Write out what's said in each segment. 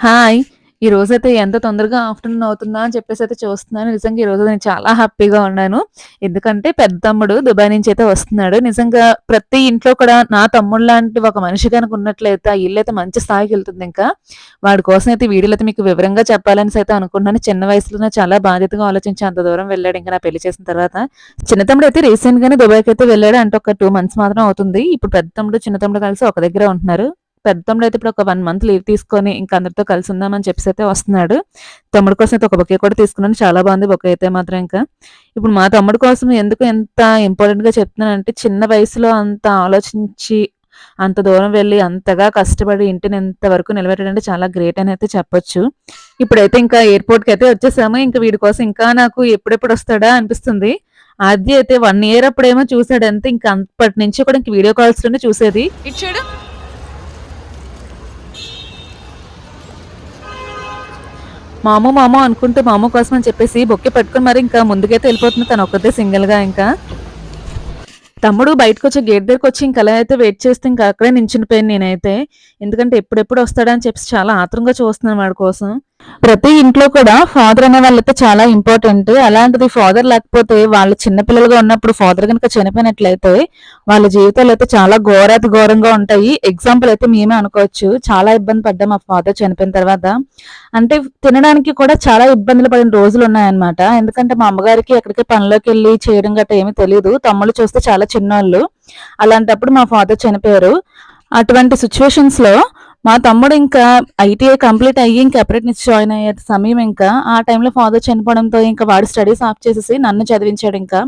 Hi! ఈ రోజైతే ఎంత తొందరగా ఆఫ్టర్‌నూన్ అవుతుందా అని చెప్పేసి అయితే చూస్తున్నాను. నిజంగా ఈ రోజు నేను చాలా హ్యాపీగా ఉన్నాను. ఎందుకంటే పెద్ద తమ్ముడు దుబాయ్ నుంచి అయితే వస్తున్నాడు. నిజంగా ప్రతి ఇంట్లో కూడా నా తమ్ముడు లాంటి ఒక మనిషి కనుక ఉన్నట్లయితే ఆ ఇల్లయితే మంచి స్థాయికి వెళ్తుంది ఇంకా వాడి కోసం అయితే వీడియోలు అయితే మీకు వివరంగా చెప్పాలని అయితే అనుకున్నాను చిన్న వయసులోనే చాలా బాధ్యతగా ఆలోచించి అంత దూరం వెళ్ళాడు ఇంకా నా పెళ్ళి చేసిన తర్వాత. చిన్న తమ్ముడు తమ్ముడయితే రీసెంట్‌గానే దుబాయ్‌కయితే వెళ్ళాడు. అంటే ఒక టూ మంత్స్ మాత్రం అవుతుంది. ఇప్పుడు పెద్ద తమ్ముడు, చిన్న తమ్ముడు కలిసి ఒక దగ్గరే ఉంటున్నారు. పెద్ద తమ్ముడయితే ఇప్పుడు ఒక వన్ మంత్ లీవ్ తీసుకొని ఇంకా అందరితో కలిసి ఉందామని చెప్పేసయితే వస్తున్నాడు. తమ్ముడు కోసం అయితే ఒక బొకే కూడా తీసుకున్నాను. చాలా బాగుంది బొకే అయితే మాత్రం ఇంకా. ఇప్పుడు మా తమ్ముడు కోసం ఎందుకు ఎంత ఇంపార్టెంట్‌గా చెప్తున్నానంటే చిన్న వయసులో అంత ఆలోచించి, అంత దూరం వెళ్ళి అంతగా కష్టపడి ఇంటిని ఇంతవరకు నిలబెట్టడం చాలా గ్రేట్ అని అయితే చెప్పొచ్చు. ఇప్పుడైతే ఇంకా ఎయిర్‌పోర్ట్‌కయితే వచ్చేసాము. ఇంకా వీడి కోసం ఇంకా నాకు ఎప్పుడెప్పుడు వస్తాడా అనిపిస్తుంది. అది అయితే వన్ ఇయర్ అప్పుడేమో చూసాడు ఇంకా అప్పటి నుంచి కూడా ఇంక వీడియో కాల్స్‌లోనే చూసేది. ఇచ్చాడు మాము, మామ అనుకుంటూ మామ కోసం అని చెప్పేసి బొకే పెట్టుకుని మరి ఇంకా ముందుకైతే వెళ్ళిపోతుంది తను ఒక్కతే సింగిల్‌గా ఇంకా. తమ్ముడు బయటకొచ్చి గేట్ దగ్గరకొచ్చి ఇంకా అలా అయితే వెయిట్ చేస్తే ఇంకా అక్కడే నించునిపోయాను నేనైతే. ఎందుకంటే ఎప్పుడెప్పుడు వస్తాడని చెప్పి చెప్పేసి చాలా ఆత్రంగా చూస్తున్నాను వాడి కోసం. ప్రతి ఇంట్లో కూడా ఫాదర్ అనే వాళ్ళైతే చాలా ఇంపార్టెంట్. అలాంటిది ఫాదర్ లేకపోతే వాళ్ళు చిన్నపిల్లలుగా ఉన్నప్పుడు ఫాదర్ కనుక చనిపోయినట్లయితే వాళ్ళ జీవితాలు అయితే చాలా ఘోరాతి ఘోరంగా ఉంటాయి. ఎగ్జాంపుల్ అయితే మేమే అనుకోవచ్చు. చాలా ఇబ్బంది పడ్డాం మా ఫాదర్ చనిపోయిన తర్వాత. అంటే తినడానికి కూడా చాలా ఇబ్బందులు పడిన రోజులు ఉన్నాయన్నమాట ఎందుకంటే మా అమ్మగారికి ఎక్కడికి పనిలోకి వెళ్ళి చేయడం గట్రా ఏమీ తెలియదు తమ్ముళ్ళు చూస్తే చాలా చిన్నోళ్ళు. అలాంటప్పుడు మా ఫాదర్ చనిపోయారు. అటువంటి సిట్యుయేషన్స్‌లో మా తమ్ముడు ఇంకా ఐటీఐ కంప్లీట్ అయ్యి ఇంకా అప్రెంటిస్ జాయిన్ అయ్యే సమయం ఇంకా. ఆ టైంలో ఫాదర్ చనిపోవడంతో ఇంకా వాడు స్టడీస్ ఆఫ్ చేసేసి నన్ను చదివించాడు ఇంకా.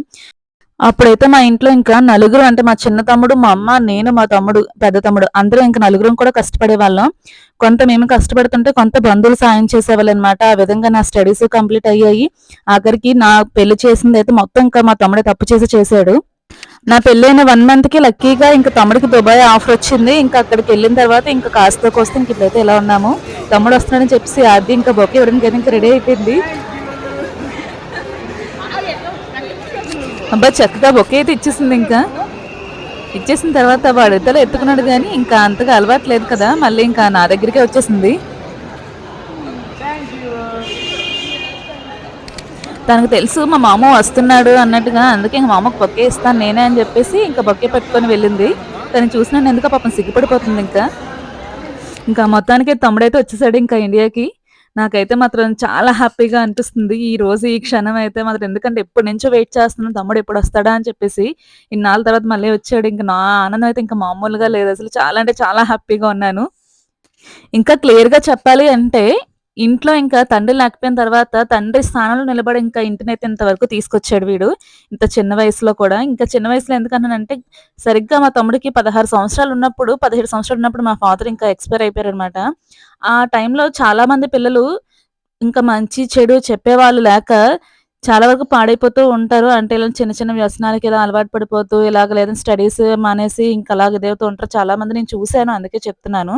అప్పుడైతే మా ఇంట్లో ఇంకా నలుగురు అంటే మా చిన్న తమ్ముడు, మా అమ్మ, నేను, మా తమ్ముడు, పెద్ద తమ్ముడు అందరూ ఇంక నలుగురం కూడా కష్టపడే వాళ్ళం కొంత మేము కష్టపడుతుంటే కొంత బంధువులు సాయం చేసేవాళ్ళు అనమాట ఆ విధంగా నా స్టడీస్ కంప్లీట్ అయ్యాయి. ఆఖరికి నా పెళ్ళి అయితే మొత్తం ఇంకా మా తమ్ముడే తప్పు చేసి చేశాడు నా పెళ్ళైన వన్ మంత్‌కి లక్కీగా ఇంకా తమ్ముడికి దుబాయ్ ఆఫర్ వచ్చింది. ఇంకా అక్కడికి వెళ్ళిన తర్వాత ఇంకా కాస్తో కోస్తో ఇంక ఇప్పుడైతే ఇలా ఉన్నాము. తమ్ముడు వస్తున్నాడని చెప్పేసి ఆద్య ఇంకా బొకే ఇవ్వడానికైతే ఇంకా రెడీ అయిపోయింది. అబ్బా! చక్కగా బొకే అయితే ఇచ్చేసింది ఇంకా. ఇచ్చేసిన తర్వాత వాడు ఇద్దరు ఎత్తుకున్నాడు కానీ ఇంకా అంతగా అలవాటు లేదు కదా! మళ్ళీ ఇంకా నా దగ్గరికే వచ్చేసింది. తనకు తెలుసు మా మామ వస్తున్నాడు అన్నట్టుగా అందుకే ఇంక మామకు బొక్కే ఇస్తాను నేనే అని చెప్పేసి ఇంకా బొక్కే పెట్టుకొని వెళ్ళింది. తను చూసినాను ఎందుకో పాపం సిగ్గుపడిపోతుంది ఇంకా. ఇంకా మొత్తానికి తమ్ముడైతే వచ్చేసాడు ఇంకా ఇండియాకి. నాకైతే మాత్రం చాలా హ్యాపీగా అనిపిస్తుంది. ఈ రోజు ఈ క్షణం అయితే మాత్రం ఎందుకంటే ఎప్పటి నుంచో వెయిట్ చేస్తున్నాను తమ్ముడు ఎప్పుడు వస్తాడా అని చెప్పేసి. ఇన్నాళ్ళ తర్వాత మళ్ళీ వచ్చాడు. ఇంక నా ఆనందం అయితే ఇంకా మామూలుగా లేదు అసలు. చాలా అంటే చాలా హ్యాపీగా ఉన్నాను. ఇంకా క్లియర్‌గా చెప్పాలి అంటే ఇంట్లో ఇంకా తండ్రి లేకపోయిన తర్వాత తండ్రి స్థానంలో నిలబడి ఇంకా ఇంటినైతే ఇంతవరకు తీసుకొచ్చాడు వీడు. ఇంత చిన్న వయసులో కూడా. ఇంకా చిన్న వయసులో ఎందుకన్నానంటే సరిగ్గా మా తమ్ముడికి 16 సంవత్సరాలు ఉన్నప్పుడు 17 సంవత్సరాలు ఉన్నప్పుడు మా ఫాదర్ ఇంకా ఎక్స్‌పైర్ అయిపోయారనమాట. ఆ టైంలో చాలా మంది పిల్లలు ఇంకా మంచి చెడు చెప్పేవాళ్ళు లేక చాలా వరకు పాడైపోతూ ఉంటారు. అంటే ఇలా చిన్న చిన్న వ్యసనాలకి ఇలా అలవాటు పడిపోతూ ఇలాగ లేదని స్టడీస్ మానేసి ఇంకా అలాగ దేవుతూ ఉంటారు. చాలా మంది నేను చూసాను అందుకే చెప్తున్నాను.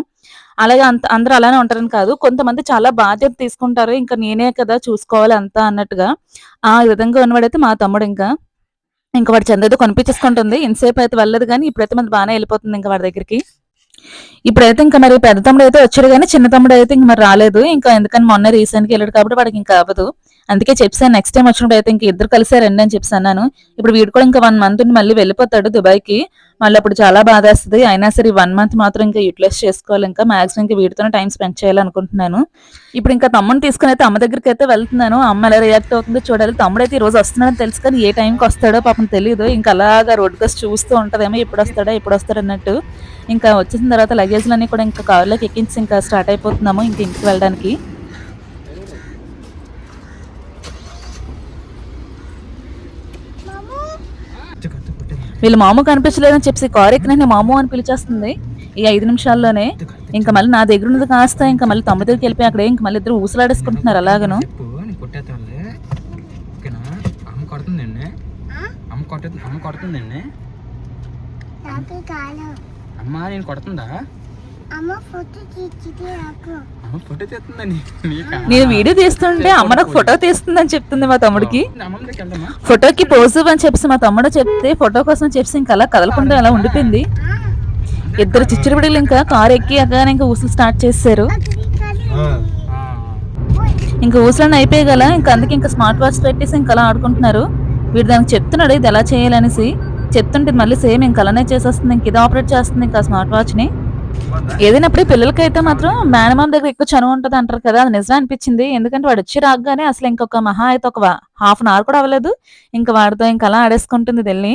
అలాగే అంత అందరూ అలానే ఉంటారని కాదు. కొంతమంది చాలా బాధ్యత తీసుకుంటారు. ఇంకా నేనే కదా చూసుకోవాలి అంతా అన్నట్టుగా. ఆ విధంగా ఉన్నవాడైతే మా తమ్ముడు ఇంకా. ఇంకా వాడు చందేదో కొనిపించేసుకుంటుంది. ఇంతసేపు అయితే వెళ్ళలేదు కానీ ఇప్పుడైతే మంది బాగానే వెళ్ళిపోతుంది ఇంకా వాడి దగ్గరికి. ఇప్పుడైతే ఇంకా మరి పెద్ద తమ్ముడు అయితే వచ్చాడు కానీ చిన్న తమ్ముడైతే ఇంకా మరి రాలేదు. ఇంకా ఎందుకని మొన్న రీసెంట్‌గా వెళ్ళాడు కాబట్టి వాడికి ఇంకా అవ్వదు. అందుకే చెప్పాను నెక్స్ట్ టైం వచ్చినప్పుడు అయితే ఇంక ఇద్దరు కలిసే రండి అని చెప్పేసి అన్నాను. ఇప్పుడు వీడు కూడా ఇంకా వన్ మంత్ ఉండి మళ్ళీ వెళ్ళిపోతాడు దుబాయ్‌కి. మళ్ళీ అప్పుడు చాలా బాధేస్తుంది అయినా సరే వన్ మంత్ మాత్రం ఇంకా యూటిలైజ్ చేసుకోవాలి ఇంకా. మాక్సిమం ఇంకా వీడితోనే టైం స్పెండ్ చేయాలనుకుంటున్నాను. ఇప్పుడు ఇంకా తమ్ముని తీసుకుని అయితే అమ్మ దగ్గరికి అయితే వెళ్తున్నాను. అమ్మ ఎలా రియాక్ట్ అవుతుందో చూడాలి. తమ్ముడైతే ఈ రోజు వస్తున్నాడని తెలుసు కానీ ఏ టైంకి వస్తాడో పాపం తెలియదు ఇంకా అలాగా రోడ్ కోసి చూస్తూ ఉంటదేమో ఎప్పుడొస్తాడా ఎప్పుడొస్తాడా అన్నట్టు. ఇంకా వచ్చేసిన తర్వాత లగేజ్‌లన్నీ కూడా ఇంకా కార్‌లోకి ఎక్కించి ఇంకా స్టార్ట్ అయిపోతున్నాము ఇంక ఇంటికి వెళ్ళడానికి. వీళ్ళ మామ కనిపించలేదని చెప్పేసి కారు ఎక్కిన మాము అని పిలిచేస్తుంది. ఈ 5 నిమిషాల్లోనే. ఇంక మళ్ళీ నా దగ్గర ఉన్నది కాస్త ఇంక మళ్ళీ తమ్ముడి దగ్గరికి వెళ్ళిపోయి అక్కడ ఇంక మళ్ళీ ఇద్దరు ఊసలాడేసుకుంటున్నారు అలాగను. చెప్పు అమ్మ కొడుతుందండి నేను కొడుతుందా అమ్మ ఫోటో తీర్చితే నాకు ఫోటో తెస్తుందండి నీకా నేను వీడియో తీస్తుంటే అమ్మ నాకు ఫోటో తీస్తుందని చెప్తుంది మా తమ్ముడికి. ఫోటోకి పోజ్ అని చెప్పేసి మా తమ్ముడు చెప్తే ఫోటో కోసం చెప్పేసి ఇంకా అలా కదలకుండా అలా ఉండిపోయింది. ఇద్దరు చిచ్చురు బిడ్డలు ఇంకా కారు ఎక్కి అక్కడ ఇంకా ఊసులు స్టార్ట్ చేశారు. కాదు ఇంకా అయిపోయి గల ఇంకా అందుకే ఇంకా స్మార్ట్ వాచ్ పెట్టేసి ఇంకా అలా ఆడుకుంటున్నారు. వీడు దానికి చెప్తున్నాడు ఇది ఎలా చేయాలనేసి. చెప్తుంటే మళ్ళీ సేమ్ ఇంకా అలానే చేసేస్తుంది ఇంక ఇది ఆపరేట్ చేస్తుంది ఇంకా స్మార్ట్ వాచ్ని ఏదైనప్పుడు పిల్లలకైతే మాత్రం మేనమామ దగ్గర ఎక్కువ చనువు ఉంటుంది అంటారు కదా అది నిజం అనిపించింది. ఎందుకంటే వాడు వచ్చి రాగానే అసలు ఇంకొక మహా అయితే ఒక హాఫ్ అన్ అవర్ కూడా అవ్వలేదు. ఇంకా వాడితో ఇంకా అలా ఆడేసుకుంటుంది ఇది వెళ్ళి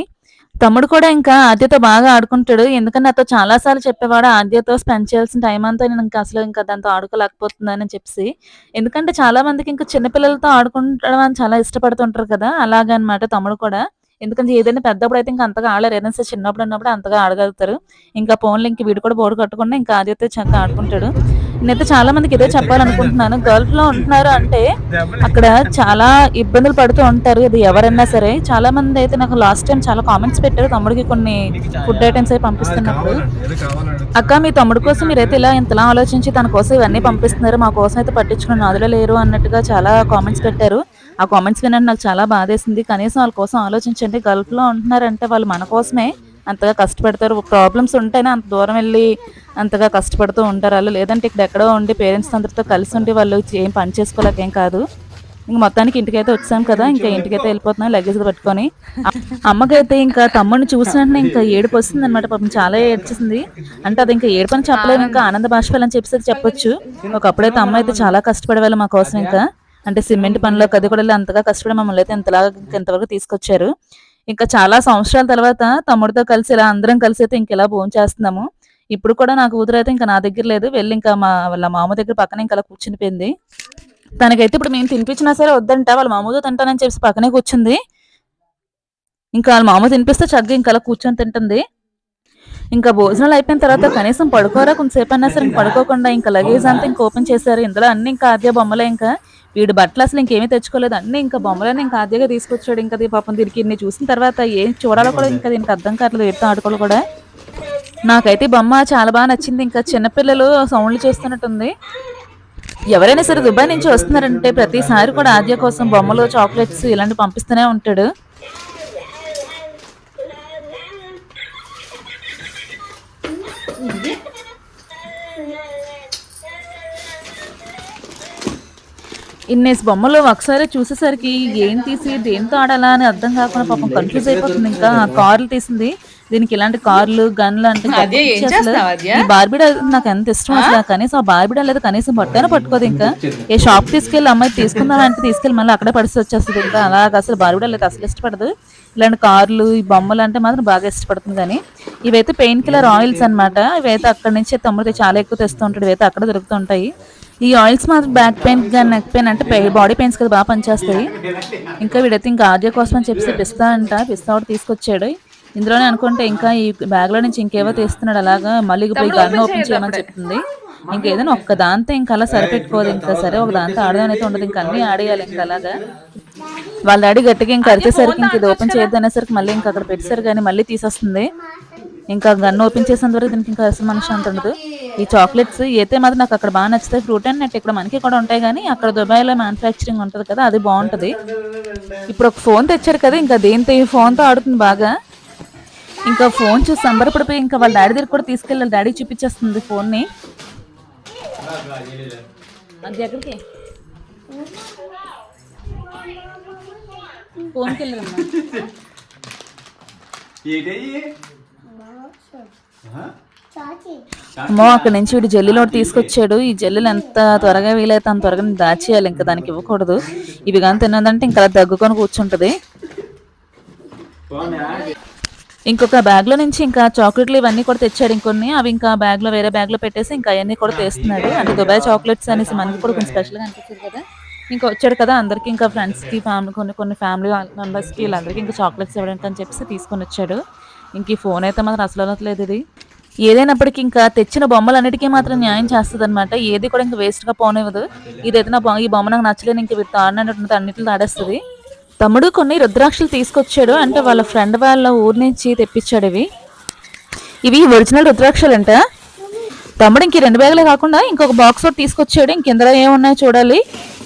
తమ్ముడు కూడా ఇంకా ఆద్యతో బాగా ఆడుకుంటాడు. ఎందుకంటే నాతో చాలా సార్లు చెప్పేవాడు ఆద్యతో స్పెండ్ చేయాల్సిన టైం అంతా నేను ఇంకా అసలు ఇంకా దాంతో ఆడుకోలేకపోతున్నానని చెప్పి ఎందుకంటే చాలా మందికి ఇంకా చిన్నపిల్లలతో ఆడుకుంటడం అని చాలా ఇష్టపడుతుంటారు కదా అలాగనమాట తమ్ముడు కూడా. ఎందుకంటే ఏదైనా పెద్దప్పుడు అయితే ఇంకా అంతగా ఆడలేరు. ఏదైనా సరే చిన్నప్పుడు ఉన్నప్పుడు అంతగా ఆడగలుగుతారు. ఇంకా ఫోన్లు ఇంక వీడు కూడా బోర్డు కట్టకుండా ఇంకా ఆదిత్య చక్కగా ఆడుకుంటాడు. నేనైతే చాలా మందికి ఇదే చెప్పాలనుకుంటున్నాను. గల్ఫ్లో ఉంటున్నారు అంటే అక్కడ చాలా ఇబ్బందులు పడుతూ ఉంటారు. ఇది ఎవరైనా సరే చాలా మంది అయితే నాకు లాస్ట్ టైం చాలా కామెంట్స్ పెట్టారు. తమ్ముడికి కొన్ని ఫుడ్ ఐటమ్స్ అవి పంపిస్తున్నప్పుడు. అక్క మీ తమ్ముడు కోసం మీరైతే ఇలా ఇంతలా ఆలోచించి తన కోసం ఇవన్నీ పంపిస్తున్నారు. మా కోసం అయితే పట్టించుకుని నదులు లేరు అన్నట్టుగా చాలా కామెంట్స్ పెట్టారు. ఆ కామెంట్స్ వినండి నాకు చాలా బాధేసింది. కనీసం వాళ్ళ కోసం ఆలోచించండి. గల్ఫ్లో ఉంటున్నారంటే వాళ్ళు మన కోసమే అంతగా కష్టపడతారు. ప్రాబ్లమ్స్ ఉంటేనే అంత దూరం వెళ్ళి అంతగా కష్టపడుతూ ఉంటారు వాళ్ళు. లేదంటే ఇక్కడ ఎక్కడో ఉండి పేరెంట్స్ అందరితో కలిసి ఉండి వాళ్ళు ఏం పని చేసుకోలేక ఏం కాదు. ఇంక మొత్తానికి ఇంటికైతే వచ్చాం కదా. ఇంకా ఇంటికైతే వెళ్ళిపోతున్నాం లగేజ్ పట్టుకొని. అమ్మకైతే ఇంకా తమ్ముడిని చూసినట్టు ఇంకా ఏడుపు వస్తుంది అనమాట పాపం చాలా ఏడ్చేసింది. అంటే అది ఇంకా ఏడుపని చెప్పలేదు ఇంకా ఆనంద బాష్పాలు అని చెప్పేసి చెప్పొచ్చు. ఒకప్పుడైతే అమ్మ అయితే చాలా కష్టపడేవాళ్ళు మా కోసం ఇంకా. అంటే సిమెంట్ పనిలో అది కూడా అంతగా కష్టపడి మమ్మల్ని అయితే ఇంతలాగా ఇంతవరకు తీసుకొచ్చారు. ఇంకా చాలా సంవత్సరాల తర్వాత తమ్ముడితో కలిసి ఇలా అందరం కలిసి అయితే ఇంకెలా భోజనం చేస్తున్నాము. ఇప్పుడు కూడా నా కూతురు అయితే ఇంకా నా దగ్గర లేదు. వెళ్ళి ఇంకా మా వాళ్ళ మామ దగ్గర పక్కన ఇంకా అలా కూర్చునిపోయింది తనకైతే ఇప్పుడు మేము తినిపించినా సరే వద్దంట. వాళ్ళ మామతో తింటానని చెప్పి పక్కనే కూర్చుంది. ఇంకా వాళ్ళ మామ తినిపిస్తే చక్కగా ఇంకా అలా కూర్చొని తింటుంది. ఇంకా భోజనాలు అయిపోయిన తర్వాత కనీసం పడుకోరా కొంతసేపు అయినా సరే పడుకోకుండా ఇంకా లగేజ్ అంతా ఇంకా ఓపెన్ చేశారు. ఇందులో అన్ని ఇంకా ఆద్య బొమ్మలే ఇంకా. వీడు బట్టలు అసలు ఇంకేమీ తెచ్చుకోలేదు. అన్ని ఇంకా బొమ్మలని ఇంకా ఆద్యగా తీసుకొచ్చాడు. ఇంకా పాపం దీనికి ఇన్ని చూసిన తర్వాత ఏం చూడాలో కూడా ఇంకా దీనికి అర్థం కావట్లేదు వీటితో ఆడుకోవాలి కూడా. నాకైతే బొమ్మ చాలా బాగా నచ్చింది. ఇంకా చిన్నపిల్లలు సౌండ్లు చేస్తున్నట్టుంది. ఎవరైనా సరే దుబాయ్ నుంచి వస్తున్నారంటే ప్రతిసారి కూడా ఆద్య కోసం బొమ్మలు చాక్లెట్స్ ఇలాంటివి పంపిస్తూనే ఉంటాడు. ఇన్నేసి బొమ్మలు ఒకసారి చూసేసరికి ఏం తీసి దేంతో ఆడాలా అని అర్థం కాకుండా పాపం కన్ఫ్యూజ్ అయిపోతుంది. ఇంకా కార్లు తీసింది. దీనికి ఇలాంటి కార్లు గన్లు అంటే. ఈ బార్బిడ నాకు ఎంత ఇష్టం అసలు. కనీసం ఆ బార్బిడ లేదు కనీసం పట్టాన పట్టుకోదు ఇంకా. ఏ షాప్ తీసుకెళ్ళి అమ్మాయి తీసుకుందాం అంటే తీసుకెళ్ళి మళ్ళీ అక్కడే పడిసి వచ్చేస్తుంది ఇంకా. అలాగ అసలు బార్బిడ లేదు అసలు ఇష్టపడదు. ఇలాంటి కార్లు ఈ బొమ్మలు అంటే మాత్రం బాగా ఇష్టపడుతుంది కానీ ఇవైతే పెయిన్ కిల్లర్ ఆయిల్స్ అన్నమాట. ఇవైతే అక్కడ నుంచి తమ్ముడు చాలా ఎక్కువ తెస్తూ ఉంటాడు. ఇవైతే అక్కడ దొరుకుతుంటాయి ఈ ఆయిల్స్ మాత్రం బ్యాక్ పెయిన్ కానీ నెక్ పెయిన్ అంటే బాడీ పెయిన్స్ కదా బాగా పనిచేస్తాయి. ఇంకా వీడైతే ఇంకా ఆర్జే కోసం అని చెప్పి పిస్తా అంట. పిస్తా ఒకటి తీసుకొచ్చాడు. ఇందులోనే అనుకుంటే ఇంకా ఈ బ్యాగ్లో నుంచి ఇంకేవో తీస్తున్నాడు. అలాగా మళ్ళీ పోయి గన్ను గన్ ఓపెన్ చేయమని చెప్తుంది. ఇంకేదైనా ఒక్క దాంతో ఇంకా అలా సరిపెట్టుకోదు. ఇంకా సరే ఒక దాంతో ఆడదాని అయితే ఉండదు. ఇంకా అన్ని ఆడేయాలి ఇంకా అలాగా. వాళ్ళ డాడీ గట్టిగా ఇంకా అరిచేసరికి ఇంక ఇది ఓపెన్ చేయొద్దు అనేసరికి మళ్ళీ ఇంకా అక్కడ పెట్టేసరికి కానీ మళ్ళీ తీసేస్తుంది. ఇంకా గన్ను ఓపెన్ చేసేంత వరకు దీనికి ఇంకా అసలు మనిషి అంత ఉండదు. ఈ చాక్లెట్స్ అయితే మాత్రం నాకు అక్కడ బాగా నచ్చుతాయి. ఫ్రూట్ అండ్ నెట్ ఇక్కడ మనకి కూడా ఉంటాయి కానీ అక్కడ దుబాయ్లో మ్యానుఫ్యాక్చరింగ్ ఉంటుంది కదా అది బాగుంటుంది. ఇప్పుడు ఒక ఫోన్ తెచ్చారు కదా ఇంకా దేంతో ఈ ఫోన్తో ఆడుతుంది బాగా? ఇంకా ఫోన్ చూసి సంబరపడిపోయి ఇంకా వాళ్ళ డాడీ దగ్గర కూడా తీసుకెళ్ళి డాడీ చూపించేస్తుంది ఫోన్ని అది ఎక్కడికి? ఫోన్కి వెళ్ళరమ్మా చాచి అమ్మో అక్కడ నుంచి వీడు జల్లిలోటి తీసుకొచ్చాడు. ఈ జల్లులు ఎంత త్వరగా వీలైతే అంత త్వరగా దాచేయాలి. ఇంకా దానికి ఇవ్వకూడదు. ఇవి కానీ తిన్నదంటే ఇంకా దగ్గుకొని కూర్చుంటది. ఇంకొక బ్యాగ్లో నుంచి ఇంకా చాక్లెట్లు ఇవన్నీ కూడా తెచ్చాడు ఇంకొన్ని. అవి ఇంకా బ్యాగ్లో వేరే బ్యాగ్లో పెట్టేసి ఇంకా అవన్నీ కూడా తెస్తున్నాడు. అంటే దుబాయ్ చాక్లెట్స్ అనేసి మనకి కూడా కొంచెం స్పెషల్గా అనిపించింది కదా. ఇంకా వచ్చాడు కదా అందరికి ఇంకా ఫ్రెండ్స్కి ఫ్యామిలీ కొన్ని కొన్ని ఫ్యామిలీ మెంబర్స్కి వీళ్ళందరికీ ఇంకా చాక్లెట్స్ ఇవ్వడానికి అని చెప్పేసి తీసుకొని వచ్చాడు. ఇంక ఈ ఫోన్ అయితే మాత్రం అసలు అనట్లేదు ఇది. ఏదైనప్పటికీ ఇంకా తెచ్చిన బొమ్మలన్నిటికీ మాత్రం న్యాయం చేస్తుంది అనమాట ఏది కూడా ఇంకా వేస్ట్గా పోనివ్వదు. ఇదైతే నా ఈ బొమ్మ నాకు నచ్చలేదు ఇంక వీటితో ఆడినట్టు అన్నింటిని ఆడేస్తుంది తమ్ముడు కొన్ని రుద్రాక్షలు తీసుకొచ్చాడు అంటే వాళ్ళ ఫ్రెండ్ వాళ్ళ ఊరు నుంచి తెప్పించాడు ఇవి. ఇవి ఒరిజినల్ రుద్రాక్షలు అంట తమ్ముడు ఇంక రెండు బ్యాగులే కాకుండా ఇంకొక బాక్స్ ఒకటి తీసుకొచ్చాడు. ఇంక ఇందులో ఏమున్నాయో చూడాలి.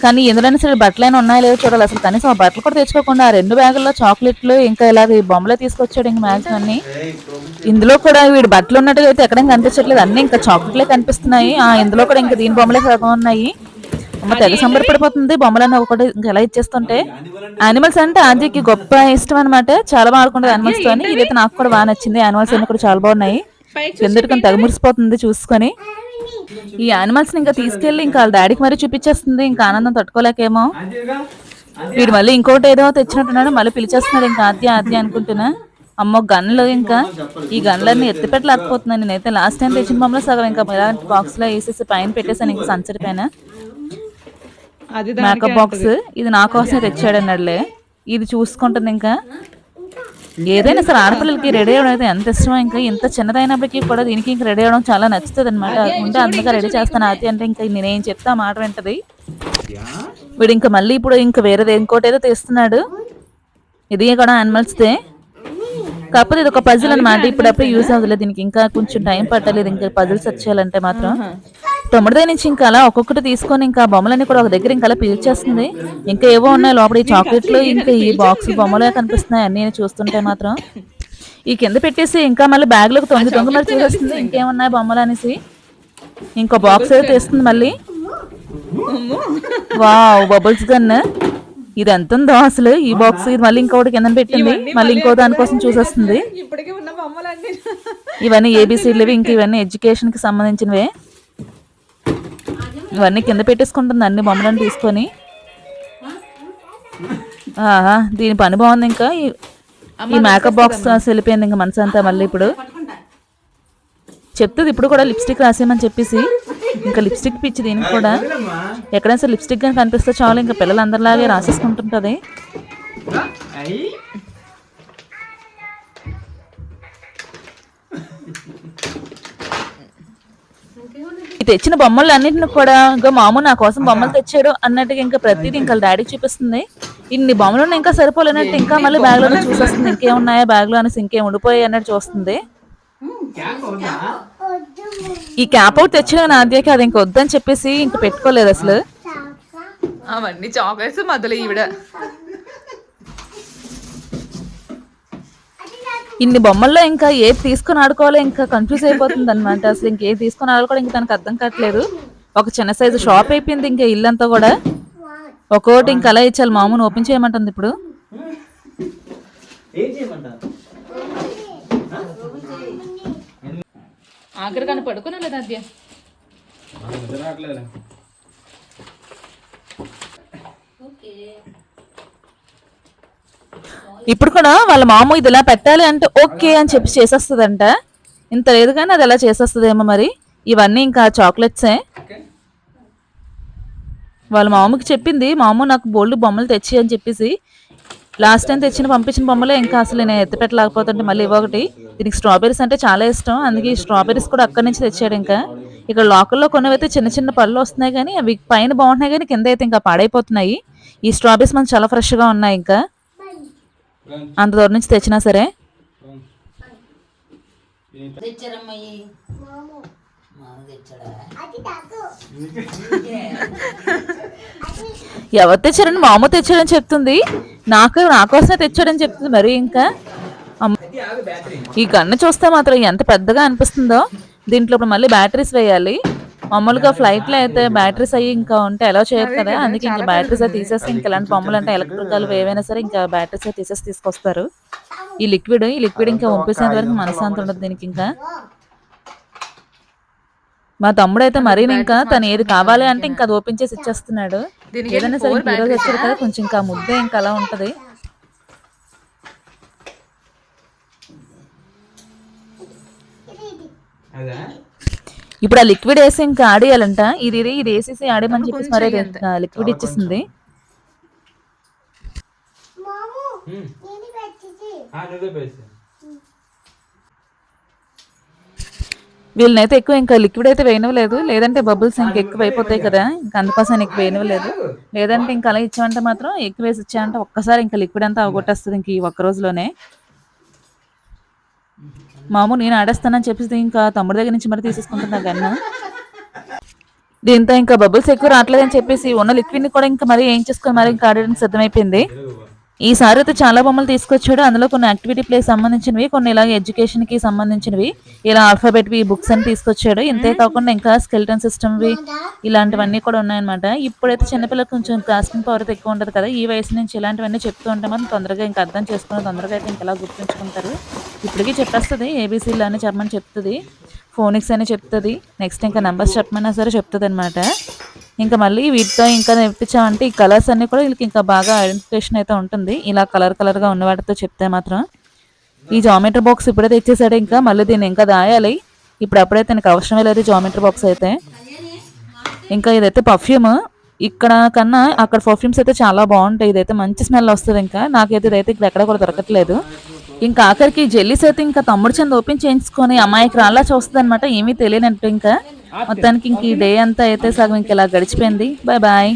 కానీ ఎందులోనే సరే బట్టలైనా ఉన్నాయో లేదో చూడాలి. అసలు కనీసం ఆ బట్టలు కూడా తెచ్చుకోకుండా ఆ రెండు బ్యాగుల్లో చాక్లెట్లు ఇంకా ఇలా ఈ బొమ్మలే తీసుకొచ్చాడు ఇంక మ్యాక్సిమం అన్ని ఇందులో కూడా వీడు బట్టలు ఉన్నట్టుగా అయితే ఎక్కడ కనిపించట్లేదు. అన్ని ఇంకా చాక్లెట్లే కనిపిస్తున్నాయి. ఆ ఇందులో కూడా ఇంకా దీని బొమ్మలే సగం ఉన్నాయి. అమ్మ తెగ సంబరపడిపోతుంది. బొమ్మలన్నీ ఒకటి ఎలా ఇచ్చేస్తుంటే. యానిమల్స్ అంటే ఆంజీకి గొప్ప ఇష్టం అనమాట చాలా బాగా ఆడుకుంటుంది యానిమల్స్తో ఇదైతే నాకు కూడా బాగా నచ్చింది. యానిమల్స్ అన్ని కూడా చాలా బాగున్నాయి. కిందటికని తెగ మురిసిపోతుంది చూసుకొని? ఈ యానిమల్స్ ఇంకా తీసుకెళ్ళి ఇంకా వాళ్ళ డాడీకి మరీ చూపించేస్తుంది ఇంకా ఆనందం తట్టుకోలేకేమో. వీడు మళ్ళీ ఇంకోటి ఏదో తెచ్చినట్టున్నాడు మళ్ళీ పిలిచేస్తున్నాడు ఇంకా ఆద్య ఆద్య అనుకుంటున్నా. అమ్మో గన్లు ఇంకా. ఈ గన్లన్నీ ఎత్తిపెట్టలేకపోతున్నాను నేనైతే. లాస్ట్ టైం తెచ్చిన బొమ్మలో సగం ఇంకా ఇలాంటి బాక్స్లో వేసేసి పైన పెట్టేసాను ఇంకా సన్సెట్ పైన. మేకప్ బాక్స్ ఇది నా కోసమే తెచ్చాడు అన్నాడులే. ఇది చూసుకుంటుంది ఇంకా. ఏదైనా సరే ఆడపిల్లలకి రెడీ అవ్వడం అయితే ఎంత ఇష్టమో ఇంకా ఇంత చిన్నదైనప్పటికీ కూడా దీనికి ఇంకా రెడీ అవ్వడం చాలా నచ్చుతుంది అనమాట ముందు అందుగా రెడీ చేస్తాను ఆతి అంటే ఇంకా నేనేం చెప్తా మాట వింటది. వీడు ఇంకా మళ్ళీ ఇప్పుడు ఇంకా వేరేది ఇంకోటి ఏదో తెస్తున్నాడు. ఇది కూడా animals దే కాకపోతే ఇది ఒక పజిల్ అనమాట ఇప్పుడప్పుడు యూజ్ అవ్వలేదు దీనికి ఇంకా కొంచెం టైం పట్టలేదు. ఇంకా పజిల్స్ వచ్చేయాలంటే మాత్రం. తొమ్మిది నుంచి ఇంకా అలా ఒక్కొక్కటి తీసుకొని ఇంకా బొమ్మలన్నీ కూడా ఒక దగ్గర ఇంకా అలా పీల్చేస్తుంది. ఇంకా ఏవో ఉన్నాయి లోపల ఈ చాక్లెట్లు ఇంకా ఈ బాక్స్ బొమ్మలే కనిపిస్తున్నాయి అన్ని చూస్తుంటే మాత్రం. ఈ కింద పెట్టేసి ఇంకా మళ్ళీ బ్యాగ్లోకి తొంగి తొంగి మళ్ళీ చూసేస్తుంది ఇంకేమున్నాయి బొమ్మలు అనేసి. ఇంకో బాక్స్ అయితే తెస్తుంది మళ్ళీ. Wow bubbles gun. ఇది ఎంత ఉందో అసలు. ఈ బాక్స్ ఇది మళ్ళీ ఇంకోటి కింద పెట్టింది. మళ్ళీ ఇంకో దానికోసం చూసేస్తుంది. ఇవన్నీ ఏబిసిడ్లు ఇంక ఇవన్నీ ఎడ్యుకేషన్కి సంబంధించినవే. ఇవన్నీ కింద పెట్టేసుకుంటుంది. అన్ని బొమ్మలను తీసుకొని. ఆహా దీని పని బాగుంది ఇంకా. ఈ- ఈ మేకప్ బాక్స్ వెళ్ళిపోయింది ఇంకా మనసు అంతా మళ్ళీ ఇప్పుడు. చెప్తుంది ఇప్పుడు కూడా లిప్స్టిక్ రాసేయమని చెప్పేసి. ఇంకా లిప్స్టిక్ పిచ్చి దీనికి కూడా. ఎక్కడైనా సరే లిప్స్టిక్ కానీ కనిపిస్తే చాలు ఇంకా పిల్లలందరిలాగే రాసేసుకుంటుంటది. తెచ్చిన బొమ్మలు అన్నింటిని కూడా ఇంకా మాము నా కోసం బొమ్మలు తెచ్చాడు అన్నట్టుగా ఇంకా ప్రతిదీ ఇంకా డాడీ చూపిస్తుంది. ఇన్ని బొమ్మలు ఇంకా సరిపోలేనట్టు ఇంకా మళ్ళీ బ్యాగ్లో చూసేస్తుంది. ఇంకేమున్నాయా బ్యాగ్లో అనేసి ఇంకేం ఉండిపోయాయి అన్నట్టు చూస్తుంది. ఈ క్యాప్ అవుట్ తెచ్చిన నాద్యకి అది ఇంక వద్దని చెప్పేసి ఇంక పెట్టుకోలేదు అసలు. అవన్నీ చాక్లెట్స్ మధ్యలో ఈవిడ. ఇన్ని బొమ్మల్లో ఇంకా ఏది తీసుకొని ఆడుకోవాలో ఇంకా కన్ఫ్యూజ్ అయిపోతుంది అనమాట అసలు ఇంకేది తీసుకొని ఆడుకోవడం ఇంకా తనకు అర్థం కావట్లేదు. ఒక చిన్న సైజు షాప్ అయిపోయింది ఇంకా ఇల్లంతా కూడా. ఒక్కోటి ఇంకా అలా ఇచ్చాలి. మామూలు ఓపెన్ చేయమంటుంది ఇప్పుడు. ఆఖరి కానీ పడుకున్నా లేదా అద్య ఇప్పుడు కూడా వాళ్ళ మామ ఇది ఇలా పెట్టాలి అంటే ఓకే అని చెప్పి చేసేస్తుందంట. ఇంత లేదు కానీ అది ఎలా చేసేస్తుందేమో మరి? ఇవన్నీ ఇంకా చాక్లెట్సే. వాళ్ళ మామకి చెప్పింది మామ నాకు బోల్డ్ బొమ్మలు తెచ్చి అని చెప్పేసి. లాస్ట్ టైం తెచ్చిన పంపించిన బొమ్మలే ఇంకా అసలు నేను ఎత్తిపెట్టలేకపోతుంటే మళ్ళీ ఇవ్వకటి. దీనికి స్ట్రాబెరీస్ అంటే చాలా ఇష్టం. అందుకే ఈ స్ట్రాబెరీస్ కూడా అక్కడి నుంచి తెచ్చాడు ఇంకా. ఇక్కడ లోకల్లో కొన్నవైతే చిన్న చిన్న పళ్ళు వస్తున్నాయి కానీ అవి పైన బాగుంటున్నాయి కానీ కింద అయితే ఇంకా పాడైపోతున్నాయి. ఈ స్ట్రాబెరీస్ మనకు చాలా ఫ్రెష్గా ఉన్నాయి ఇంకా. అంత దూరం నుంచి తెచ్చినా సరే? తెచ్చారమ్మాయి మామ తెచ్చాడా? అది నాకు ఎవరు తెచ్చారని మా అమ్మ తెచ్చాడని చెప్తుంది. నాకు నా కోసమే తెచ్చాడని చెప్తుంది మరి ఇంకా? ఈ గన్ను చూస్తే మాత్రం ఎంత పెద్దగా అనిపిస్తుందో. దీంట్లో ఇప్పుడు మళ్ళీ బ్యాటరీస్ వేయాలి. మామూలుగా ఫ్లైట్లో అయితే బ్యాటరీస్ అయ్యి ఇంకా ఉంటే ఎలా చేయరు కదా. అందుకే ఇంకా బ్యాటరీస్ అయితే తీసేసి ఇంకా ఇలాంటి బొమ్మలు అంటే ఎలక్ట్రికల్ ఏవైనా సరే ఇంకా బ్యాటరీస్ అయితే తీసేసి తీసుకొస్తారు. ఈ లిక్విడ్ ఈ లిక్విడ్ ఇంకా పంపించేంత వరకు మనశ్శాంతి ఉండదు దీనికి ఇంకా. మా తమ్ముడు అయితే మరీ ఇంకా తను ఏది కావాలి అంటే ఇంకా అది ఓపెన్ చేసి ఇచ్చేస్తున్నాడు. దీనికి ఏదైనా సరే ఈరోజు వచ్చాడు కదా? కొంచెం ఇంకా ముద్దే ఇంకా అలా ఉంటది. అదా? ఇప్పుడు ఆ లిక్విడ్ వేసి ఇంకా ఆడేయాలంట. ఇది ఇది ఇది వేసేసి ఆడేమని చెప్పేసి మరీ లిక్విడ్ ఇచ్చేసింది. వీళ్ళనైతే ఎక్కువ ఇంకా లిక్విడ్ అయితే వేయనివ్వలేదు. లేదంటే బబుల్స్ ఇంకా ఎక్కువ అయిపోతాయి కదా. ఇంకా అందుకోసం ఎక్కువ వేయనివ్వలేదు. లేదంటే ఇంకా అలా ఇచ్చామంటే మాత్రం ఎక్కువ వేసి ఇచ్చామంటే ఒక్కసారి ఇంకా లిక్విడ్ అంతా అవగొట్టేస్తుంది ఇంక ఈ ఒక్క రోజులోనే. మామూలు నేను ఆడేస్తానని చెప్పేసి ఇంకా తమ్ముడి దగ్గర నుంచి మరి తీసేసుకుంటున్నా గన్ను దీంతో ఇంకా బబుల్స్ ఎక్కువ రావట్లేదని చెప్పేసి ఉన్న లిక్విడ్ని కూడా ఇంకా మరి ఏం చేసుకొని మరి ఇంకా ఆడడానికి సిద్ధమైపోయింది. ఈసారి అయితే చాలా బొమ్మలు తీసుకొచ్చాడు. అందులో కొన్ని యాక్టివిటీ ప్లే సంబంధించినవి కొన్ని ఇలాగ ఎడ్యుకేషన్కి సంబంధించినవి. ఇలా ఆల్ఫాబెట్ వి బుక్స్ అని తీసుకొచ్చాడు. ఇంతే కాకుండా ఇంకా స్కెల్టన్ సిస్టమ్ వి ఇలాంటివన్నీ కూడా ఉన్నాయన్నమాట. ఇప్పుడైతే చిన్నపిల్లలకు కొంచెం గ్రాస్పింగ్ పవర్ ఎక్కువ ఉంటుంది కదా ఈ వయసు నుంచి ఇలాంటివన్నీ చెప్తూ ఉంటే మనం తొందరగా ఇంకా అర్థం చేసుకుని తొందరగా అయితే ఇంకా గుర్తుంచుకుంటారు. ఇప్పటికీ చెప్పేస్తుంది ఏబీసీలు అని చెప్పమని చెప్తుంది ఫోనిక్స్ అని చెప్తుంది నెక్స్ట్ ఇంకా నెంబర్స్ చెప్పమన్నా సరే చెప్తుంది అనమాట ఇంకా మళ్ళీ వీటితో ఇంకా నేర్పించామంటే ఈ కలర్స్ అన్నీ కూడా వీళ్ళకి ఇంకా బాగా ఐడెంటిఫికేషన్ అయితే ఉంటుంది. ఇలా కలర్ కలర్గా ఉన్న వాటితో చెప్తే మాత్రం. ఈ జామెట్రీ బాక్స్ ఇప్పుడే తెచ్చేసాడు ఇంకా మళ్ళీ దీన్ని ఇంకా దాయాలి. ఇప్పుడు అప్పుడైతే నాకు అవసరమే లేదు జామెట్రీ బాక్స్ అయితే. ఇంకా ఇదైతే పర్ఫ్యూమ్. ఇక్కడ కన్నా అక్కడ పర్ఫ్యూమ్స్ అయితే చాలా బాగుంటాయి. ఇదైతే మంచి స్మెల్ వస్తుంది ఇంకా. నాకైతే ఇదైతే ఇక్కడ ఎక్కడ కూడా దొరకట్లేదు. ఇంకా ఆఖరికి జెల్లీస్ అయితే ఇంకా తమ్ముడు చెంది ఓపెన్ చేయించుకొని అమ్మాయికి రాలా చూస్తుంది అనమాట ఏమీ తెలియనట్టు ఇంకా. మొత్తానికి ఇంక ఈ డే అంతా అయితే సగం ఇంక ఇలా గడిచిపోయింది. Bye bye